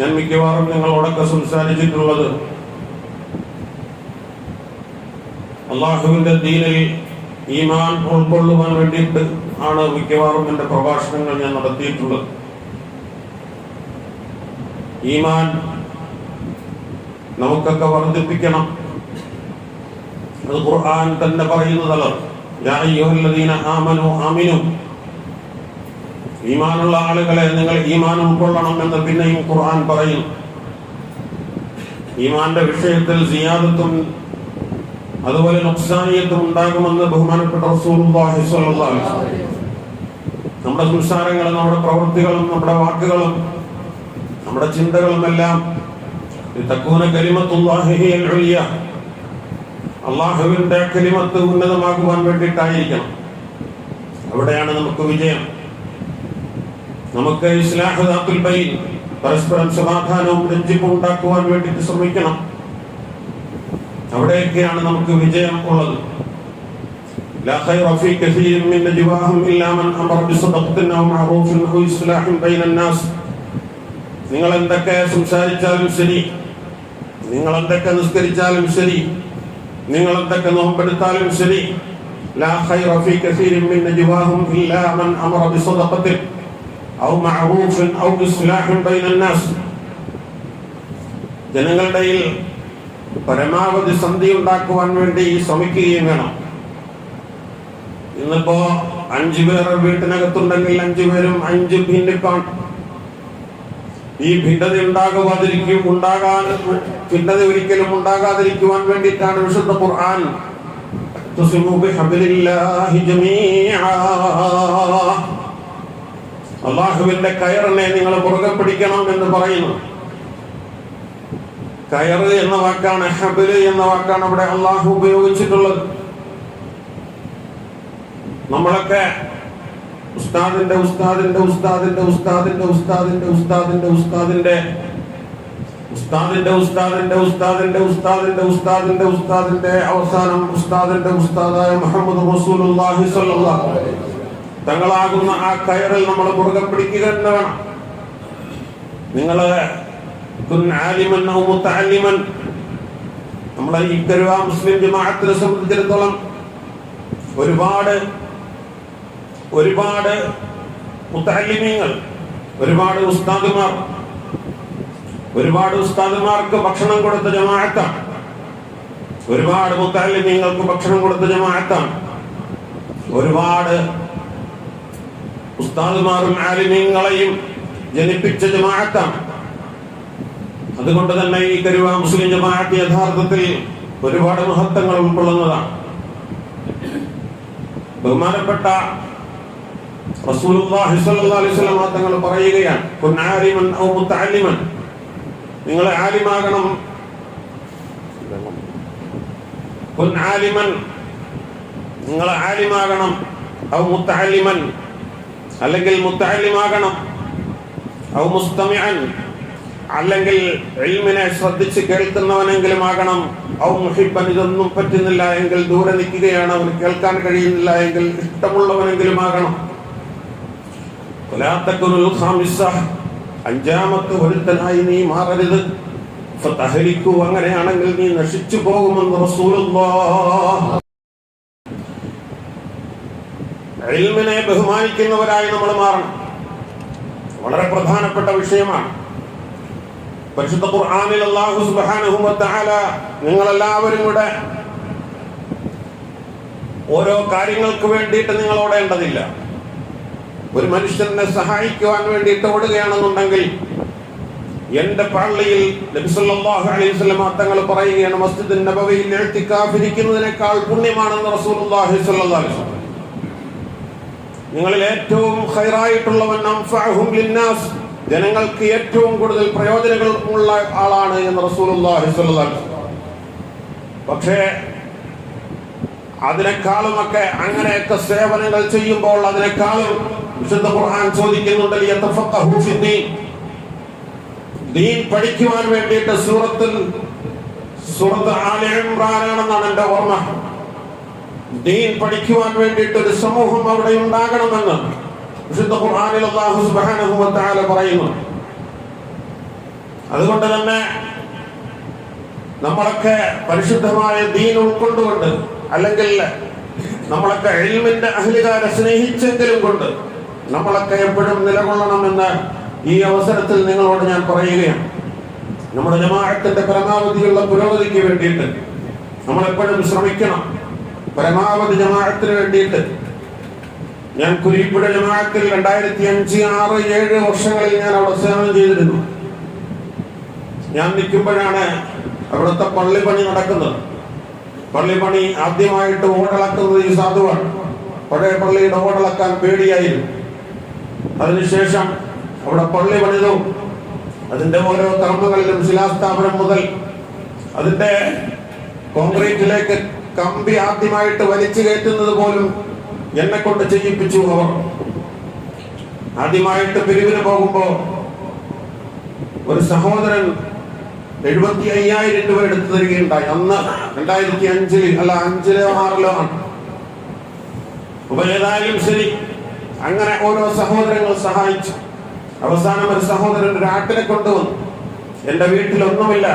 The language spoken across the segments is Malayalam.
ഞാൻ മിക്കവാറും നിങ്ങളോടൊക്കെ സംസാരിച്ചിട്ടുള്ളത് അള്ളാഹുവിന്റെ ദീനിൽ ഈമാൻ ഉൾക്കൊള്ളുവാൻ വേണ്ടിയിട്ട് ആണ് മിക്കവാറും എന്റെ പ്രഭാഷണങ്ങൾ ഞാൻ നടത്തിയിട്ടുള്ളത്. ഈമാൻ നമുക്കൊക്കെ വർദ്ധിപ്പിക്കണം. അത് ഖുർആൻ തന്നെ പറയുന്നതല്ല. ആമനു ആമിനു ഈമാനുള്ള ആളുകളെ നിങ്ങൾ ഈമാൻ ഉൾക്കൊള്ളണം എന്ന് പിന്നെയും ഖുർആൻ പറയും. ഈമാന്റെ വിഷയത്തിൽ സിയാദത്തും അതുപോലെ നുക്സാനിയത്തും ഉണ്ടാകുമെന്ന് ബഹുമാനപ്പെട്ട നമ്മുടെ സംസാരങ്ങളും നമ്മുടെ പ്രവൃത്തികളും നമ്മുടെ വാക്കുകളും നമ്മുടെ ഹിയൽ ഉലിയ അള്ളാഹുവിന്റെ കലിമത്ത് ഉന്നതമാക്കുവാൻ വേണ്ടിയിട്ടായിരിക്കണം. അവിടെയാണ് നമുക്ക് വിജയം. നമുക്ക് ഇസ്ലാഹുദാത്തുൽ ബൈൻ പരസ്പരം സമാധാനവും രഞ്ജിപ്പും ഉണ്ടാക്കുവാൻ വേണ്ടിയിട്ട് ശ്രമിക്കണം അവിടെയൊക്കെയാണ് നമുക്ക് വിജയം ഉള്ളത് لا خير في كثير من نجواهم إلا من أمر بصدقة أو معروف أو إصلاح بين الناس നിങ്ങൾ എന്തൊക്കെ സംസാരിച്ചാലും ശരി നിങ്ങൾ എന്തൊക്കെ നിസ്കരിച്ചാലും ശരി നിങ്ങൾ എന്തൊക്കെ നോമ്പെടുത്താലും ശരി لا خير في كثير من نجواهم إلا من أمر بصدقة അവ മഹബൂഫൻ ഔ ഇസ്ലാഹ് ബൈനൽ നാസ്. ജനങ്ങളുടെ പരമാവധി സന്ധി ഉണ്ടാക്കുവാൻ വേണ്ടി ശ്രമിക്കുകയും വേണം. ഇന്നിപ്പോ അഞ്ചു പേർ വീട്ടിനകത്തുണ്ടെങ്കിൽ അഞ്ചു പേരും അഞ്ച് ഭിന്നിപ്പാണ് ഈ ഭിന്നത ഉണ്ടാകുവാതിരിക്കും ഉണ്ടാകാൻ ഭിന്നത ഒരിക്കലും ഉണ്ടാകാതിരിക്കുവാൻ വേണ്ടിയിട്ടാണ് വിശുദ്ധ ഖുർആൻ. തുസ്മു ബിഹബ്ലില്ലാഹി ജമീഅ. അള്ളാഹുവിന്റെ കയറിനെ നിങ്ങൾ മുറുകെ പിടിക്കണം എന്ന് പറയുന്നു കയറ് എന്ന വാക്കാണ് ഹബിൽ എന്ന വാക്കാണ് ഇവിടെ അള്ളാഹു ഉപയോഗിച്ചിട്ടുള്ളത് നമ്മളൊക്കെ ഉസ്താദിന്റെ ഉസ്താദിന്റെ ഉസ്താദിന്റെ ഉസ്താദിന്റെ ഉസ്താദിന്റെ ഉസ്താദിന്റെ ഉസ്താദിന്റെ ഉസ്താദിന്റെ ഉസ്താദിന്റെ ഉസ്താദിന്റെ ഉസ്താദിന്റെ ഉസ്താദിന്റെ ഉസ്താദിന്റെ അവസാനം ഉസ്താദിന്റെ ഉസ്താദായ മുഹമ്മദ് റസൂലുള്ളാഹി സ്വല്ലല്ലാഹു അലൈഹി തങ്ങളാകുന്ന ആ കയറിൽ നമ്മൾ മുറുകെ പിടിക്കുക തന്നെ വേണം. നിങ്ങൾ നമ്മളെ ഈ കരുവ മുസ്ലിം ജമാഅത്തിനെ സംബന്ധിച്ചിടത്തോളം ഒരുപാട് ഒരുപാട് മുത്തല്ലിമീങ്ങൾ ഒരുപാട് ഉസ്താദുമാർ ഒരുപാട് ഉസ്താദുമാർക്ക് ഭക്ഷണം കൊടുത്ത ജമാഅത്താണ്. ഒരുപാട് മുത്തല്ലിമീങ്ങൾക്ക് ഭക്ഷണം കൊടുത്ത ജമാഅത്താണ്. ഒരുപാട് ഉസ്താദുമാരും ആലിമീങ്ങളെയും ജനിപ്പിച്ച ജമാഅത്താണ്. അതുകൊണ്ട് തന്നെ ഈ കരുവ മുസ്ലിം ജമാഅത്ത് യഥാർത്ഥത്തിൽ ഒരുപാട് മഹത്വങ്ങൾ ഉൾക്കൊള്ളുന്നതാണ്. ബഹുമാനപ്പെട്ട തങ്ങൾ പറയുകയാണ് നിങ്ങൾ ആലിമാകണം. നിങ്ങൾ ആലിമാകണം. ഔ അല്ലെങ്കിൽ മുസ്തമിഅൻ. അല്ലെങ്കിൽ ഇൽമിനെ ശ്രദ്ധിച്ച് കേൾക്കുന്നവനെങ്കിലും ആകണം ഔ മുഹിബൻ ഇതൊന്നും പറ്റുന്നില്ല എങ്കിൽ ദൂരെ നിൽക്കുകയാണ്. അവന് കേൾക്കാൻ കഴിയുന്നില്ല എങ്കിൽ ഇഷ്ടമുള്ളവനെങ്കിലും ആകണം അഞ്ചാമത്തെ ഒരുത്തനായി നീ മാറരുത്. അങ്ങനെയാണെങ്കിൽ നീ നശിച്ചു പോകുമെന്ന് റസൂലുള്ളാഹ്. ഇൽമിനെ ബഹുമാനിക്കുന്നവരായി നമ്മൾ മാറണം. വളരെ പ്രധാനപ്പെട്ട വിഷയമാണ്. പരിശുദ്ധ ഖുർആനിൽ അല്ലാഹു സുബ്ഹാനഹു വ തആല നിങ്ങൾ എല്ലാവരും കൂടെ ഓരോ കാര്യങ്ങൾക്ക് വേണ്ടിയിട്ട് നിങ്ങൾ ഓടേണ്ടതില്ല. ഒരു മനുഷ്യനെ സഹായിക്കുവാൻ വേണ്ടിയിട്ട് ഓടുകയാണെന്നുണ്ടെങ്കിൽ എന്റെ പള്ളിയിൽ നബി സല്ലല്ലാഹു അലൈഹി തങ്ങൾ പറയുകയാണ് മസ്ജിദ് നബവിയിൽ എഴുത്തിക്കാഫിരിക്കുന്നതിനേക്കാൾ പുണ്യമാണെന്ന് റസൂൽ സ്വല്ലല്ലാഹു അലൈഹി വസല്ലം നിങ്ങളിൽ ഏറ്റവും ഹൈറായിട്ടുള്ളവൻ ലിന്നാസ്. ജനങ്ങൾക്ക് ഏറ്റവും കൂടുതൽ പ്രയോജനങ്ങളുള്ള ആളാണ് എന്ന് റസൂലുള്ളാഹി സ്വല്ലല്ലാഹു പക്ഷേ അതിനേക്കാളുമൊക്കെ അങ്ങനെയൊക്കെ സേവനങ്ങൾ ചെയ്യുമ്പോൾ അതിനേക്കാളും വിശുദ്ധ ഖുർആൻ ചോദിക്കുന്നുണ്ട് ദീൻ പഠിക്കുവാൻ വേണ്ടിയിട്ട് സൂറത്തിൽ സൂറത്ത് ആല ഇമ്രാനാണെന്നാണ് എന്റെ ഓർമ്മ. ദീൻ പഠിക്കുവാൻ വേണ്ടിയിട്ട് ഒരു സമൂഹം അവിടെ ഉണ്ടാകണമെന്ന് വിശുദ്ധ ഖുർആനിൽ അല്ലാഹു സുബ്ഹാനഹു വ തആല പറയുന്നു. അതുകൊണ്ട് തന്നെ നമ്മളൊക്കെ പരിശുദ്ധമായ ദീൻ ഉൾക്കൊണ്ടുകൊണ്ട് അല്ലെങ്കിൽ നമ്മളൊക്കെ എൽമിന്റെ അഹ്ലുകാരെ സ്നേഹിച്ചെങ്കിലും കൊണ്ട് നമ്മളൊക്കെ എപ്പോഴും നിലകൊള്ളണമെന്ന് ഈ അവസരത്തിൽ നിങ്ങളോട് ഞാൻ പറയുകയാണ്. നമ്മുടെ ജമാഅത്തിന്റെ പരമാവധിയുള്ള പുരോഗതിക്ക് വേണ്ടിയിട്ട് നമ്മൾ എപ്പോഴും ശ്രമിക്കണം. പരമാവധി ജമാഅത്തിന് വേണ്ടിയിട്ട്. ഞാൻ കുരിപ്പുഴ ജമാഅത്തിൽ രണ്ടായിരത്തി അഞ്ച് ആറ് ഏഴ് വർഷങ്ങളിൽ ഞാൻ അവിടെ സേവനം ചെയ്തിരുന്നു. ഞാൻ നിൽക്കുമ്പോഴാണ് അവിടുത്തെ പള്ളിപ്പണി പണി നടക്കുന്നത്. പള്ളിപ്പണി പണി ആദ്യമായിട്ട് ഓടളക്കുന്നത് ഈ സാധുവാണ്. പഴയ പള്ളിയുടെ ഓടളക്കാൻ പേടിയായിരുന്നു. അതിനുശേഷം അവിടെ പള്ളി പണിതു. അതിന്റെ ഓരോ കർമ്മങ്ങളിലും ശിലാസ്ഥാപനം മുതൽ അതിന്റെ കോൺക്രീറ്റിലേക്ക് കമ്പി ആദ്യമായിട്ട് വലിച്ചു കയറ്റുന്നത് പോലും എന്നെ കൊണ്ട് ചെയ്യിപ്പിച്ചു അവർ. ആദ്യമായിട്ട് പിരിവിന് പോകുമ്പോ ഒരു സഹോദരൻ എഴുപത്തി അയ്യായിരം രൂപ എടുത്തു തരികയുണ്ടായി. അന്ന് രണ്ടായിരത്തി അഞ്ചിൽ അല്ല അഞ്ചിലോ ആറിലോ ആണ്. അപ്പൊ ശരി. അങ്ങനെ ഓരോ സഹോദരങ്ങൾ സഹായിച്ചു. അവസാനം ഒരു സഹോദരൻ ഒരു കൊണ്ടുവന്നു. എന്റെ വീട്ടിൽ ഒന്നുമില്ല.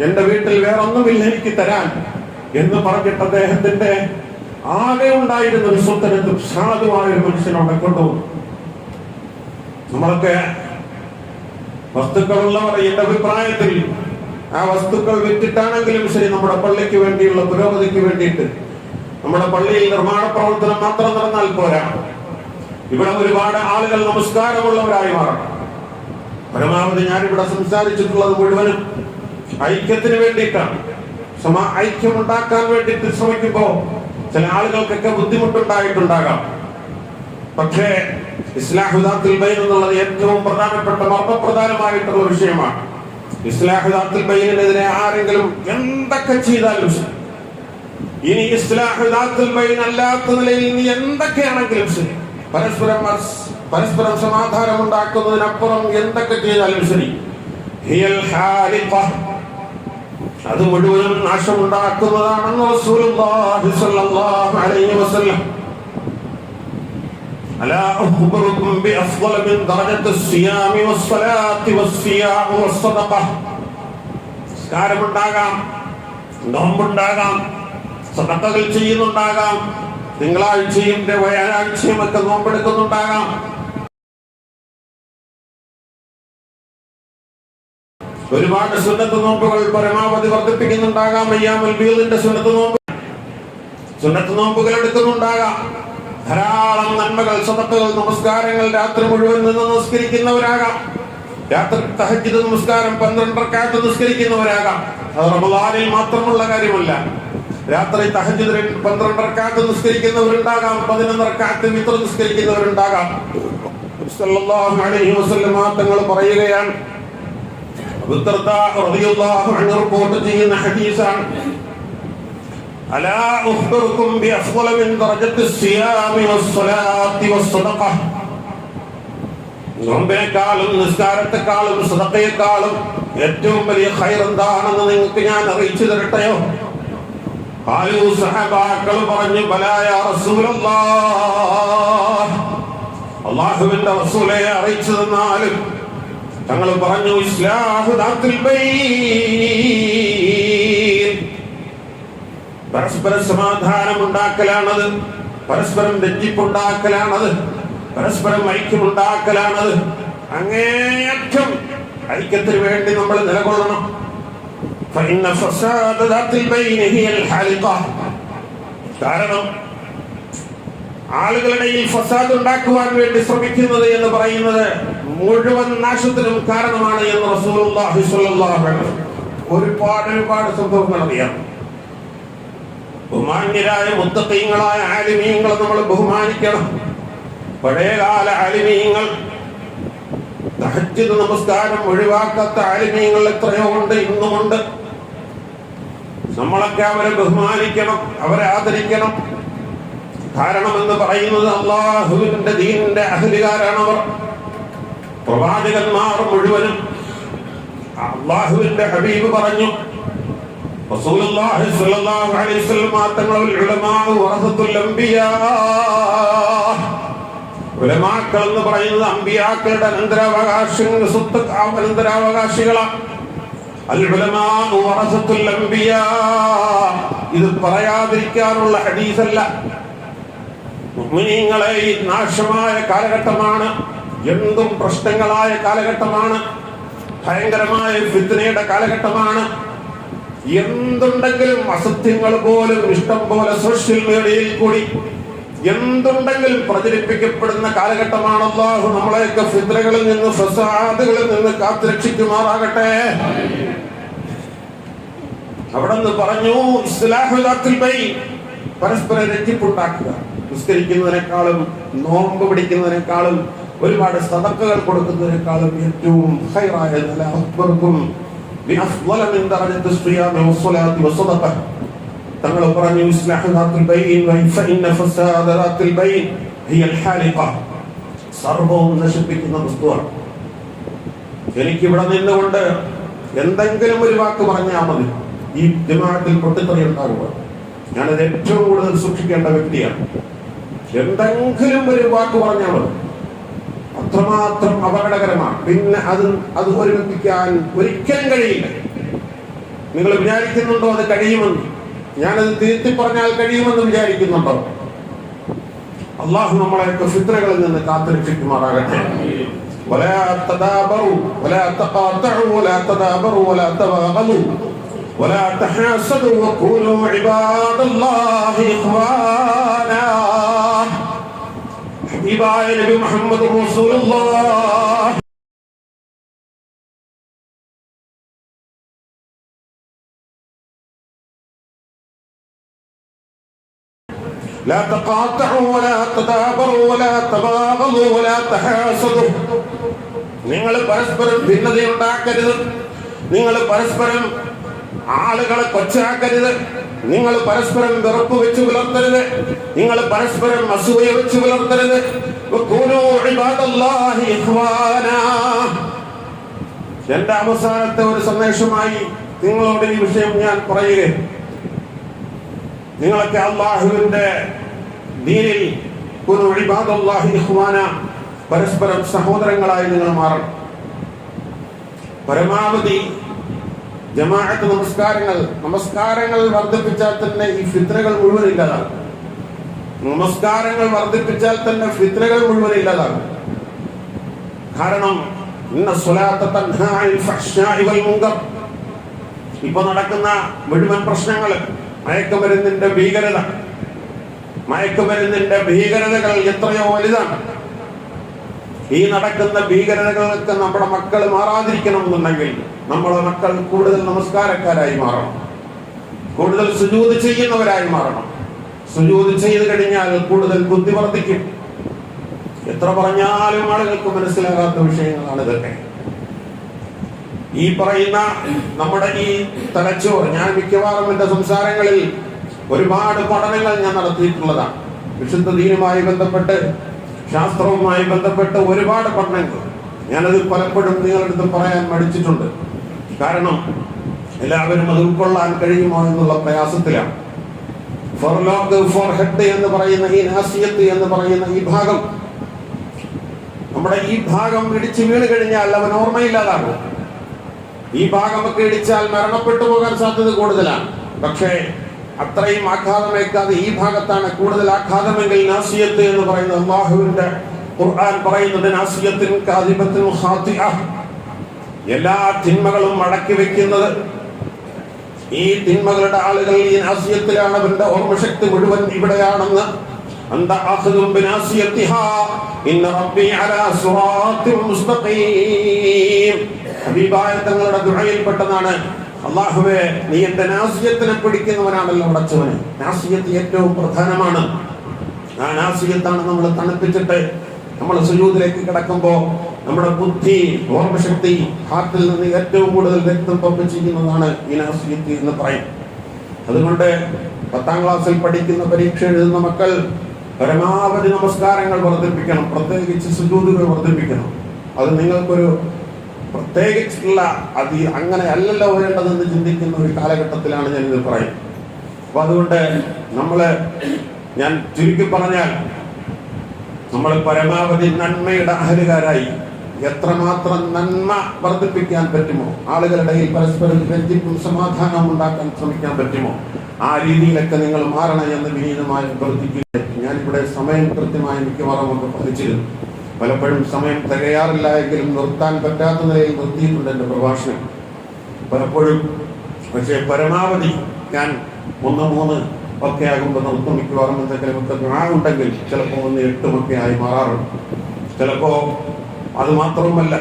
എന്റെ വീട്ടിൽ വേറൊന്നുമില്ല എനിക്ക് തരാൻ. എന്ന് പറഞ്ഞിട്ട് അദ്ദേഹത്തിന്റെ ആകെ ഉണ്ടായിരുന്ന ഒരു സ്വത്തനത്ത് സാധുവായ ഒരു മനുഷ്യനോടെ കൊണ്ടുപോകും നമ്മളൊക്കെ വസ്തുക്കളുള്ളവർ എന്റെ അഭിപ്രായത്തിൽ ആ വസ്തുക്കൾ വിറ്റിട്ടാണെങ്കിലും ശരി നമ്മുടെ പള്ളിക്ക് വേണ്ടിയുള്ള പുരോഗതിക്ക് വേണ്ടിയിട്ട്. നമ്മുടെ പള്ളിയിൽ നിർമ്മാണ പ്രവർത്തനം മാത്രം നടന്നാൽ പോരാ. ഇവിടെ ഒരുപാട് ആളുകൾ നമസ്കാരമുള്ളവരായി മാറണം പരമാവധി ഞാനിവിടെ സംസാരിച്ചിട്ടുള്ളത് മുഴുവനും ഐക്യത്തിന് വേണ്ടിയിട്ടാണ്. സമ ഐക്യം ഉണ്ടാക്കാൻ വേണ്ടിയിട്ട് ശ്രമിക്കുമ്പോൾ ചില ആളുകൾക്കൊക്കെ ബുദ്ധിമുട്ടുണ്ടായിട്ടുണ്ടാകാം. പക്ഷേ ഇസ്ലാഹുദാത്തിൽ ബൈൻ എന്നുള്ളത് ഏറ്റവും പ്രധാനപ്പെട്ട മർമ്മപ്രധാനമായിട്ടുള്ള വിഷയമാണ്. ഇസ്ലാഹുദാത്തിൽ ബൈനെതിരെ ആരെങ്കിലും എന്തൊക്കെ ചെയ്താലും ഇനി ഇസ്ലാഹുദാത്തിൽ ബൈൻ അല്ലാത്ത നിലയിൽ ഇനി എന്തൊക്കെയാണെങ്കിലും ശരി. പരസ്പരം പരസ്പരം സമാധാനം ഉണ്ടാക്കുന്നതിനപ്പുറം എന്തൊക്കെ ചെയ്താലും ശരി. ഹിയൽ. അത് മുഴുവനും നാശമുണ്ടാക്കുന്നതാണെന്ന് റസൂലുള്ളാഹി അലൈഹി വസല്ലം. അലാ ബി മിൻ സിയാമി നോമ്പുണ്ടാകാം സദഖകൾ ചെയ്യുന്നുണ്ടാകാം തിങ്കളാഴ്ചയും വ്യാഴാഴ്ചയും ഒക്കെ നോമ്പെടുക്കുന്നുണ്ടാകാം. ഒരുപാട് സുന്നത്ത് നോമ്പുകൾ പരമാവധി വർദ്ധിപ്പിക്കുന്നുണ്ടാകാം. അയ്യാമൽ ബീദിന്റെ സുന്നത്ത് നോമ്പ്. സുന്നത്ത് നോമ്പുകൾ എടുക്കുന്നുണ്ടാകാം. ധാരാളം നന്മകൾ സദത്തുകൾ നമസ്കാരങ്ങൾ രാത്രി മുഴുവൻ നിന്ന് നമസ്കരിക്കുന്നവരാകാം രാത്രി തഹജ്ജുദ് നമസ്കാരം പന്ത്രണ്ടരക്കാലത്ത് നിസ്കരിക്കുന്നവരാകാം. അത് റമദാനിൽ മാത്രമുള്ള കാര്യമല്ല. രാത്രി തഹജിത് പന്ത്രണ്ടരക്കാലത്ത് നിസ്കരിക്കുന്നവരുണ്ടാകാം. പതിനൊന്നരക്കാലത്ത് മിത്ര നിസ്കരിക്കുന്നവരുണ്ടാകാം. തങ്ങൾ പറയുകയാണ് റിപ്പോർട്ട് ചെയ്യുന്ന ഹദീസാണ് ألا أخبركم بأفضل من درجة الصيام والصلاة والصدقة നോമ്പിനെക്കാളും നിസ്കാരത്തെക്കാളും സദക്കയെക്കാളും ഏറ്റവും വലിയ ഖൈർ എന്താണെന്ന് നിങ്ങൾക്ക് ഞാൻ അറിയിച്ചു തരട്ടെയോ ആലു സഹബാക്കൾ പറഞ്ഞു ബലായ റസൂലല്ലാഹ് അള്ളാഹുവിന്റെ റസൂലെ അറിയിച്ചു തന്നാലും തങ്ങൾ പറഞ്ഞു പരസ്പരം സമാധാനം ഉണ്ടാക്കലാണത് പരസ്പരം രഞ്ജിപ്പുണ്ടാക്കലാണത് പരസ്പരം ഐക്യമുണ്ടാക്കലാണത്. അങ്ങേയറ്റം ഐക്യത്തിന് വേണ്ടി നമ്മൾ നിലകൊള്ളണം. കാരണം ആളുകളുടെ ഈ ഫസാദ് ഉണ്ടാക്കുവാൻ വേണ്ടി ശ്രമിക്കുന്നത് എന്ന് പറയുന്നത് മുഴുവൻ നാശത്തിനും കാരണമാണ് എന്ന് റസൂലുള്ളാഹി സ്വല്ലല്ലാഹു അലൈഹി. ഒരുപാട് ഒരുപാട് സംഭവങ്ങൾ അറിയാം. ബഹുമാന്യരായ മുത്തക്കീങ്ങളായ ആലിമീങ്ങളെ നമ്മൾ ബഹുമാനിക്കണം. പഴയകാല ആലിമീങ്ങൾ തഹജ്ജുദ് നമസ്കാരം ഒഴിവാക്കാത്ത ആലിമീങ്ങൾ എത്രയോ ഉണ്ട് ഇന്നുമുണ്ട്. നമ്മളൊക്കെ അവരെ ബഹുമാനിക്കണം അവരെ ആദരിക്കണം. കാരണം എന്ന് പറയുന്നത് അള്ളാഹുവിന്റെ ദീനിന്റെ അഹലികാരാണ് അവർ. പ്രവാചകന്മാർ മുഴുവനും അള്ളാഹുവിന്റെ ഹബീബ് പറഞ്ഞു ഉലമാക്കൾ എന്ന് പറയുന്നത് അമ്പിയാക്കളുടെ അനന്തരാവകാശങ്ങൾ സ്വത്ത് അനന്തരാവകാശികളാണ് ഇത് പറയാതിരിക്കാനുള്ള ഹദീസല്ല. മുഅ്മിനീങ്ങളെ ഈ നാശമായ കാലഘട്ടമാണ്. എന്തും പ്രശ്നങ്ങളായ കാലഘട്ടമാണ്. ഭയങ്കരമായ ഫിത്നയുടെ കാലഘട്ടമാണ്. എന്തുണ്ടെങ്കിലും അസത്യങ്ങൾ പോലും ഇഷ്ടം പോലെ സോഷ്യൽ മീഡിയയിൽ കൂടി എന്തുണ്ടെങ്കിലും പ്രചരിപ്പിക്കപ്പെടുന്ന കാലഘട്ടമാണ്. നമ്മളെയൊക്കെ ഫിത്രകളിൽ നിന്ന് ഫസാദുകളിൽ നിന്ന് കാത്തുരക്ഷിക്കുമാറാകട്ടെ. അവിടെ നിന്ന് പറഞ്ഞു ഇസ്ലാഹുൽ പരസ്പര രഞ്ജിപ്പുണ്ടാക്കുക നിസ്കരിക്കുന്നതിനേക്കാളും നോമ്പ് പിടിക്കുന്നതിനേക്കാളും ഒരുപാട് സതക്കകൾ കൊടുക്കുന്നതിനേക്കാളും ഏറ്റവും ഹൈറായ നില അക്ബർക്കും. തങ്ങൾ പറഞ്ഞു സർവവും നശിപ്പിക്കുന്ന വസ്തുവാണ്. എനിക്ക് ഇവിടെ നിന്നുകൊണ്ട് എന്തെങ്കിലും ഒരു വാക്ക് പറഞ്ഞാൽ മതി. ഈ ജമാഅത്തിൽ പൊട്ടിത്തെറി ഞാനത് ഏറ്റവും കൂടുതൽ സൂക്ഷിക്കേണ്ട വ്യക്തിയാണ് എന്തെങ്കിലും ഒരു വാക്ക് പറഞ്ഞാൽ മതി അത്രമാത്രം അപകടകരമാണ് പിന്നെ അത് അത് ഒരുമിപ്പിക്കാൻ ഒരിക്കലും കഴിയില്ല നിങ്ങൾ വിചാരിക്കുന്നുണ്ടോ അത് കഴിയുമെന്ന് ഞാനത് തിരുത്തി പറഞ്ഞാൽ കഴിയുമെന്ന് വിചാരിക്കുന്നുണ്ടോ അള്ളാഹു നമ്മളെയൊക്കെ ഫിത്രകളിൽ നിന്ന് കാത്തുരക്ഷിക്കുമാറാകട്ടെ ولا تدابروا ولا تقاطعوا ولا تدابروا ولا تباغضوا ولا تحاسدوا وكونوا عباد الله إخوانا حبيباي نبي محمد رسول الله لا تقاطعوا ولا تدابروا ولا تباغضوا ولا تحاسدوا നിങ്ങൾ പരസ്പരം ഭിന്നതയുണ്ടാക്കരുത് നിങ്ങൾ പരസ്പരം ആളുകളെ കൊച്ചാക്കരുത്. നിങ്ങൾ പരസ്പരം വെറുപ്പ് വെച്ച് പുലർത്തരുത് നിങ്ങൾ പരസ്പരം അസൂയ വെച്ച് പുലർത്തരുത്. എന്റെ അവസാനത്തെ ഒരു സന്ദേശമായി നിങ്ങളോട് ഈ വിഷയം ഞാൻ പറയുക നിങ്ങളൊക്കെ അള്ളാഹുവിന്റെ ദീനിൽ ഒരു ഇഖ്വാന. പരസ്പരം സഹോദരങ്ങളായി നിങ്ങൾ മാറണം. പരമാവധി ജമാഅത്ത് നമസ്കാരങ്ങൾ നമസ്കാരങ്ങൾ വർദ്ധിപ്പിച്ചാൽ തന്നെ ഈ ഫിത്രകൾ മുഴുവൻ ഇല്ലാതാകും. നമസ്കാരങ്ങൾ വർദ്ധിപ്പിച്ചാൽ തന്നെ ഫിത്രകൾ മുഴുവൻ ഇല്ലാതാകും. കാരണം ഇപ്പൊ നടക്കുന്ന മുഴുവൻ പ്രശ്നങ്ങൾ മയക്കുമരുന്നിന്റെ ഭീകരത. മയക്കുമരുന്നിന്റെ ഭീകരതകൾ എത്രയോ വലുതാണ്. ഈ നടക്കുന്ന ഭീകരതകളൊക്കെ നമ്മുടെ മക്കൾ മാറാതിരിക്കണം എന്നുണ്ടെങ്കിൽ നമ്മളെ മക്കൾ കൂടുതൽ നമസ്കാരക്കാരായി മാറണം. കൂടുതൽ സുജൂത് ചെയ്യുന്നവരായി മാറണം. സുജൂത് ചെയ്ത് കഴിഞ്ഞാൽ കൂടുതൽ ബുദ്ധി വർദ്ധിക്കും. എത്ര പറഞ്ഞാലും ആളുകൾക്ക് മനസ്സിലാകാത്ത വിഷയങ്ങളാണ് ഇതൊക്കെ. ഈ പറയുന്ന നമ്മുടെ ഈ തലച്ചോർ ഞാൻ മിക്കവാറും എന്റെ സംസാരങ്ങളിൽ ഒരുപാട് പഠനങ്ങൾ ഞാൻ നടത്തിയിട്ടുള്ളതാണ്. വിശുദ്ധ ദീനുമായി ബന്ധപ്പെട്ട് ശാസ്ത്രവുമായി ബന്ധപ്പെട്ട് ഒരുപാട് പഠനങ്ങൾ. ഞാനത് പലപ്പോഴും നിങ്ങളെടുത്ത് പറയാൻ മടിച്ചിട്ടുണ്ട്. കാരണം എല്ലാവരും അത് ഉൾക്കൊള്ളാൻ കഴിയുമോ എന്നുള്ള പ്രയാസത്തിലാണ്. ഫോർ ഹെഡ് എന്ന് പറയുന്ന ഈ നാസിയത്ത് എന്ന് പറയുന്ന ഈ ഭാഗം. നമ്മുടെ ഈ ഭാഗം ഇടിച്ചു വീണ് കഴിഞ്ഞാൽ അവൻ ഓർമ്മയില്ലാതാകും. ഈ ഭാഗമൊക്കെ ഇടിച്ചാൽ മരണപ്പെട്ടു പോകാൻ സാധ്യത കൂടുതലാണ്. പക്ഷേ അത്രയും ആഘാതമേക്കാതെ ഈ ഭാഗത്താണ് കൂടുതൽ ആഘാതമെങ്കിൽ നാസിയത്ത് എന്ന് പറയുന്നത് അള്ളാഹുവിന്റെ ഖുർആൻ പറയുന്നത് നാസിയത്തിനും കാതിപത്തിനും ഖാത്തിഅ എല്ലാ തിന്മകളും മടക്കി വെക്കുന്നത് ഈ തിന്മകളുടെ ആളുകൾ ഈ നാസിയത്തിലാണ്. അവരുടെ ഓർമ്മശക്തി മുഴുവൻ ഇവിടെയാണെന്ന്. തങ്ങളുടെ ദുആയിൽപ്പെട്ടതാണ്. അള്ളാഹുവെ നീ എന്റെ നാസിയത്തിനെ പിടിക്കുന്നവനാണല്ലോ അടച്ചവന് നാസിയത്ത് ഏറ്റവും പ്രധാനമാണ്. ആ നാസിയത്താണ് നമ്മൾ തണുപ്പിച്ചിട്ട് നമ്മൾ സുജൂദിലേക്ക് കിടക്കുമ്പോ നമ്മുടെ ബുദ്ധി ഓർമ്മശക്തി ഹാർട്ടിൽ നിന്ന് ഏറ്റവും കൂടുതൽ രക്തം പമ്പ് ചെയ്യുന്നതാണ് എന്ന് പറയും. അതുകൊണ്ട് പത്താം ക്ലാസ്സിൽ പഠിക്കുന്ന പരീക്ഷ എഴുതുന്ന മക്കൾ പരമാവധി നമസ്കാരങ്ങൾ വർദ്ധിപ്പിക്കണം പ്രത്യേകിച്ച് സുജൂദുകൾ വർദ്ധിപ്പിക്കണം. അത് നിങ്ങൾക്കൊരു പ്രത്യേകിച്ചുള്ള അത് അങ്ങനെ അല്ലല്ലോ വേണ്ടതെന്ന് ചിന്തിക്കുന്ന ഒരു കാലഘട്ടത്തിലാണ് ഞാൻ ഇത് പറയുന്നത്. അപ്പൊ അതുകൊണ്ട് നമ്മൾ ഞാൻ ചുരുക്കി പറഞ്ഞാൽ നമ്മൾ പരമാവധി നന്മയുടെ അഹലുകാരായി എത്രമാത്രം നന്മ വർദ്ധിപ്പിക്കാൻ പറ്റുമോ? ആളുകളുടെ പരസ്പരം ബന്ധിപ്പും സമാധാനവും ഉണ്ടാക്കാൻ ശ്രമിക്കാൻ പറ്റുമോ? ആ രീതിയിലൊക്കെ നിങ്ങൾ മാറണം എന്ന് വിനീതമായി അഭ്യർത്ഥിക്കുക ഞാനിവിടെ സമയം കൃത്യമായി മിക്കവാറും ഒക്കെ പഠിച്ചിരുന്നു. പലപ്പോഴും സമയം തികയാറില്ല എങ്കിലും നിർത്താൻ പറ്റാത്ത നിലയിൽ നിർത്തിയിട്ടുണ്ട് എന്റെ പ്രഭാഷണം പലപ്പോഴും പക്ഷേ പരമാവധി ഞാൻ ഒന്ന് മൂന്ന് ഒക്കെ ആകുമ്പോൾ നിർത്തും മിക്കവാറും എന്തെങ്കിലുമൊക്കെ ഉണ്ടെങ്കിൽ ചിലപ്പോൾ ഒന്ന് എട്ടുമൊക്കെ ആയി മാറാറുണ്ട്. ചിലപ്പോൾ അത് മാത്രവുമല്ല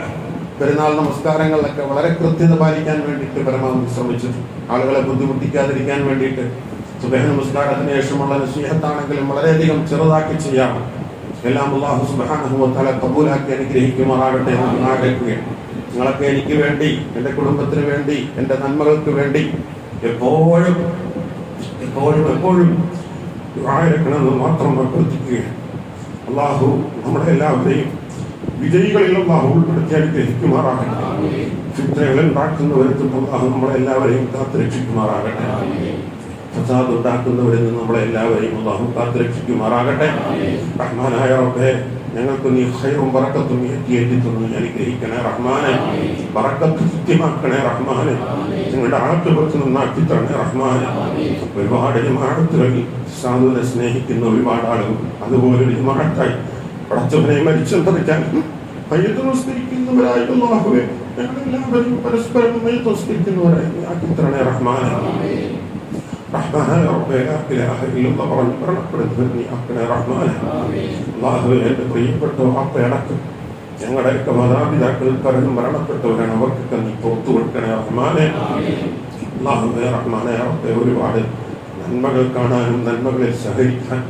പെരുന്നാൾ നമസ്കാരങ്ങളിലൊക്കെ വളരെ കൃത്യത പാലിക്കാൻ വേണ്ടിയിട്ട് പരമാവധി ശ്രമിച്ചു. ആളുകളെ ബുദ്ധിമുട്ടിക്കാതിരിക്കാൻ വേണ്ടിയിട്ട് സുബഹ നമസ്കാരത്തിന് ശേഷമുള്ള നസീഹത്താണെങ്കിലും വളരെയധികം ചെറുതാക്കി ചെയ്യാം. എല്ലാം അള്ളാഹു തആല കബൂലാക്കി അനുഗ്രഹിക്കുമാറാകട്ടെ എന്ന് ആഗ്രഹിക്കുകയാണ്. നിങ്ങളൊക്കെ എനിക്ക് വേണ്ടി എന്റെ കുടുംബത്തിന് വേണ്ടി എന്റെ നന്മകൾക്ക് വേണ്ടി എപ്പോഴും എപ്പോഴും എപ്പോഴും ആയിരക്കണമെന്ന് മാത്രം അഭ്യർത്ഥിക്കുകയാണ്. അള്ളാഹു നമ്മുടെ എല്ലാവരെയും വിജയികളിൽ അള്ളാഹു ഉൾപ്പെടുത്തി അനുഗ്രഹിക്കുമാറാകട്ടെ ഫിത്രകൾ വരുത്തുമ്പോൾ അള്ളാഹു നമ്മളെ എല്ലാവരെയും കാത്തുരക്ഷിക്കുമാറാകട്ടെ. ഫസാദ് ഉണ്ടാക്കുന്നവരിൽ നിന്ന് നമ്മളെ എല്ലാവരെയും അള്ളാഹു കാത്തുരക്ഷിക്കുമാറാകട്ടെ. റഹ്മാനായ റബ്ബേ ഞങ്ങൾക്ക് നീ ഏറ്റി തന്നു നീ അനുഗ്രഹിക്കണേ റഹ്മാനെ. പറക്കത്ത് കൃത്യമാക്കണേ റഹ്മാനെ. ഞങ്ങളുടെ ആട്ടുപുറത്ത് നന്നാക്കി തരണേ റഹ്മാനെ. ഒരുപാട് ജമാഅത്തുകളിൽ സാധുവിനെ സ്നേഹിക്കുന്ന ഒരുപാട് ആളുകൾ അതുപോലെ ഒരു ജമാഅത്തായി പടച്ചവനെ മരിച്ചെന്തറിക്കാൻ മയ്യത്ത് നമസ്കരിക്കുന്നവരായിരുന്നു അല്ലാഹുവേ ഞങ്ങളെല്ലാവരും പരസ്പരം മയ്യത്ത് നമസ്കരിക്കുന്നവരായിരുന്നു നീ ആക്കി തരണേ റഹ്മാനെ റഹ്മാനായ റബ്ബേ ലാ ഇലാഹ ഇല്ലല്ലാഹ് പറഞ്ഞ് മരണപ്പെടുന്നവർ നീ ആക്കണേ റഹ്മാനെ. അല്ലാഹുവേ എന്റെ പ്രിയപ്പെട്ട വാപ്പയടക്കം ഞങ്ങളുടെയൊക്കെ മാതാപിതാക്കൾ പലരും മരണപ്പെട്ടവരാണ്. അവർക്കൊക്കെ നീ പുറത്തു കൊടുക്കണേ റഹ്മാനെ. അള്ളാഹുബേ റഹ്മാനെ ഒരുപാട് നന്മകൾ കാണാനും നന്മകളെ സഹകരിക്കാൻ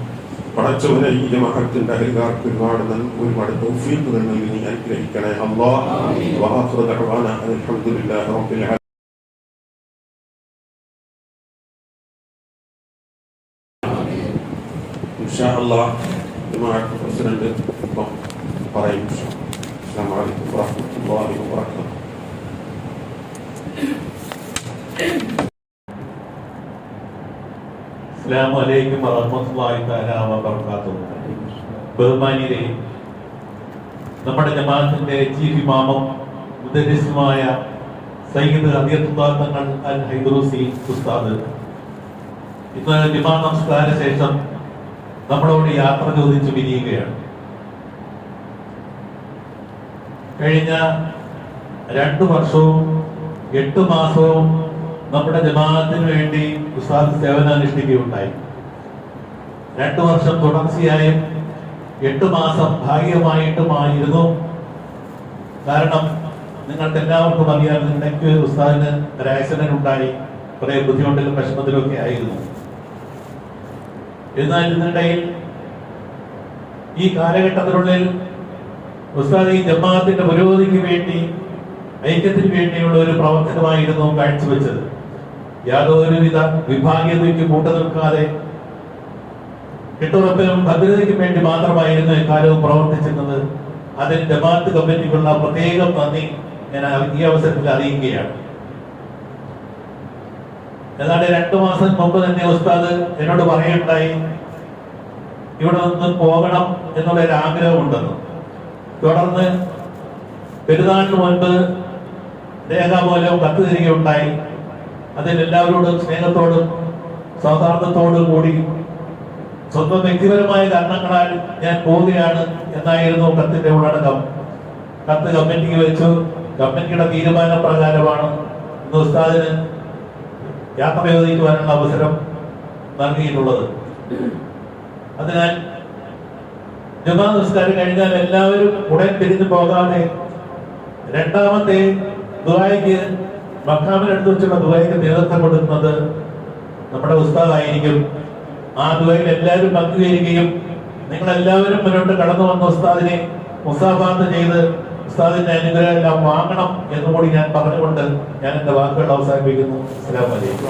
പടച്ചവനെ ഈ ജമാഅത്തിന്റെ അഹരികാർക്ക് ഒരുപാട് നന്മ ഒരുപാട് തൗഫീഖുകൾ നൽകി നീ അനുഗ്രഹിക്കണേ. അല്ലാഹ് വആഖിറു ദഅവാന അൽഹംദുലില്ലാഹി റബ്ബിൽ ആലമീൻ ഇൻഷാ അല്ലാഹ് ജമാഅത്ത് പ്രസിഡന്റ് ഇപ്പം പറയും. അസ്സലാമു അലൈക്കും വറഹ്മത്തുള്ളാഹി വബറകാതുഹു. അസ്സലാമു അലൈക്കും വറഹ്മത്തുള്ളാഹി തആല വബറകാതുഹു. ബഹുമാനിയരെ നമ്മുടെ ജമാഅത്തിന്റെ ചീഫ് ഇമാമും മുദരിസുമായ സയ്യിദ് അദിയത്തുല്ലാ തങ്ങൾ അൽ ഹൈദ്രൂസി ഉസ്താദ്. ഇന്ന് ജമാ നമസ്കാര ശേഷം നമ്മളോട് യാത്ര ചോദിച്ചു പിരിയുകയാണ്. കഴിഞ്ഞ രണ്ടു വർഷവും എട്ട് മാസവും നമ്മുടെ ജമാഅത്തിന് വേണ്ടി ഉസ്താദ് സേവനാനുഷ്ഠിക്കുകയുണ്ടായി രണ്ടു വർഷം തുടർച്ചയായും എട്ട് മാസം ഭാഗികമായിട്ടുമായിരുന്നു. കാരണം നിങ്ങൾക്ക് എല്ലാവർക്കും അറിയാം ഇടയ്ക്ക് ഉസ്താദിന് ഒരു ആക്സിഡന്റ് ഉണ്ടായി. കുറെ ബുദ്ധിമുട്ടിലും വിഷമത്തിലും ഒക്കെ ആയിരുന്നു. എന്നാൽ ഇതിനിടയിൽ ഈ കാലഘട്ടത്തിനുള്ളിൽ ഉസ്താദ് ഈ ജമാഅത്തിന്റെ പുരോഗതിക്ക് വേണ്ടി ഐക്യത്തിന് വേണ്ടിയുള്ള ഒരു പ്രവർത്തനമായിരുന്നു കാഴ്ചവെച്ചത്. യാതൊരുവിധ വിഭാഗീയതയ്ക്ക് കൂട്ടു നിൽക്കാതെ കെട്ടുറപ്പിനും ഭദ്രതയ്ക്കും വേണ്ടി മാത്രമായിരുന്നു എക്കാലവും പ്രവർത്തിച്ചിരുന്നത്. അതിന് ജമാഅത്ത് കമ്മിറ്റിക്കുള്ള പ്രത്യേകം നന്ദി ഞാൻ ഈ അവസരത്തിൽ അറിയിക്കുകയാണ്. ഏതാണ്ട് രണ്ടു മാസം മുമ്പ് തന്നെ ഉസ്താദ് എന്നോട് പറയുണ്ടായി ഇവിടെ നിന്ന് പോകണം എന്നുള്ള ഒരു ആഗ്രഹമുണ്ടെന്ന്. തുടർന്ന് പെരുന്നാളിന് മുൻപ് രേഖാമൂലം കത്ത് തരികയുണ്ടായി. അതിൽ എല്ലാവരോടും സ്നേഹത്തോടും സൗഹാർദ്ദത്തോടും കൂടി സ്വന്തം വ്യക്തിപരമായ കാരണങ്ങളാൽ ഞാൻ പോവുകയാണ് എന്നായിരുന്നു കത്തിന്റെ ഉള്ളടക്കം. കത്ത് കമ്മിറ്റിക്ക് വെച്ചു. കമ്മിറ്റിയുടെ തീരുമാനപ്രകാരമാണ് ഇന്ന് ഉസ്താദിന് യാത്ര ചോദിക്കുവാനുള്ള അവസരം നൽകിയിട്ടുള്ളത്. അതിനാൽ ജുമാ നിസ്കാരം കഴിഞ്ഞാൽ എല്ലാവരും ഉടൻ തിരിഞ്ഞു പോകാതെ രണ്ടാമത്തെ ദുബായിക്ക് മക്കാമിനടുത്ത് വെച്ചുള്ള ദുബായിക്ക് നേതൃത്വം കൊടുക്കുന്നത് നമ്മുടെ ഉസ്താദായിരിക്കും. ആ ദുബായിൽ എല്ലാവരും പങ്കുചേരുകയും നിങ്ങൾ എല്ലാവരും മുന്നോട്ട് കടന്നു വന്ന ഉസ്താദിനെ മുസാഫാത്ത് ചെയ്ത് ഉസ്താദിന്റെ അനുഗ്രഹം എല്ലാം വാങ്ങണം എന്നുകൂടി ഞാൻ പറഞ്ഞുകൊണ്ട് ഞാൻ എന്റെ വാക്കുകൾ അവസാനിപ്പിക്കുന്നു. അസ്സാം അലൈക്കും.